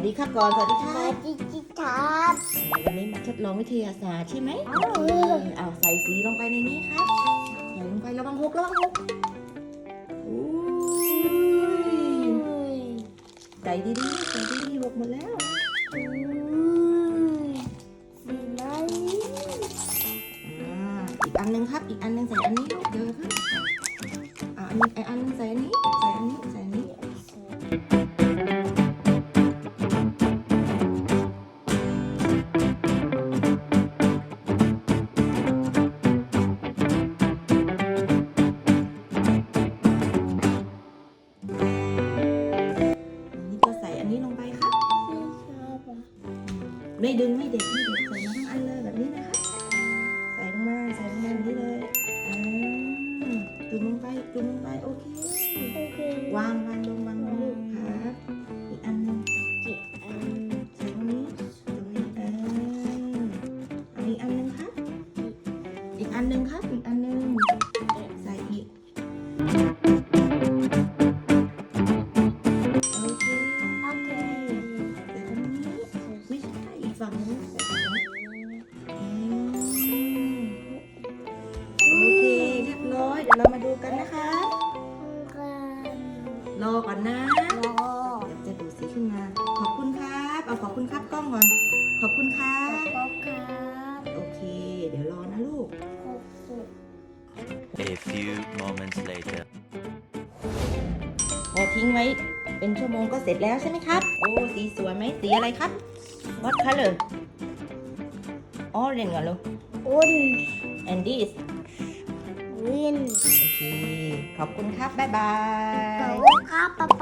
สดีครับก่อน สวัสดีคสรัวับสดีครับวันนี้มาทดลองวิทยาศาสตร์ใช่ไหมอ้าวเออเอาใส่สีลงไปในนี้ครับใส่ลงไประวังหกระวังหกอุ้ยใส่ดีๆใส่ดีๆหกหมดแล้ว สีไหมอ่าอีกอันหนึงครับ อีกอันหนึงใส่อันนี้ลูกเดี๋ยวครับอ่าอันนี้ไอกอันหนึงใส่อันนี้ใส่อันนี้ ไม่ดึงไม่เด็ดไม่เด็ดใส่มาทั้งอันเลยแบบนี้นะครับใส่ลงมาใส่ลงมาแบบนี้เลยอ่าจุ่มลงไปจุ่มลงไปโอเคโอเควางวางลงวางลงลูกครับอีกอันหนึงจิอันใส่ตรงนี้ตรงนี้เอออันนี้อันหนึงครับ อีกอันหนึงครับอีกอันหนึงใส่อีกโอเคโอเค นึงใส่ตรงนี้อืมโอเคเรียบร้อย เดี๋ยวเรามาดูกันนะคะกันรอก่อนนะรอเดี๋ยวจะดูสีขึ้นมา ขอบคุณครับ เอาขอบคุณครับกล้องก่อน ขอบคุณครัขอบบคุณครับโอเค เดี๋ยวรอนะลูกขอบคุณ A few moments later. พอทิ้งไว้ เป็นชั่วโมงก็เสร็จแล้วใช่ไหมครับ โอ้ สีสวยไหมสีอะไรครับ What color Orange เหรอลูกอุ่น and this วินโอเค ขอบคุณครับ บ๊ายบาขอยบคุณครับป๊าป๊า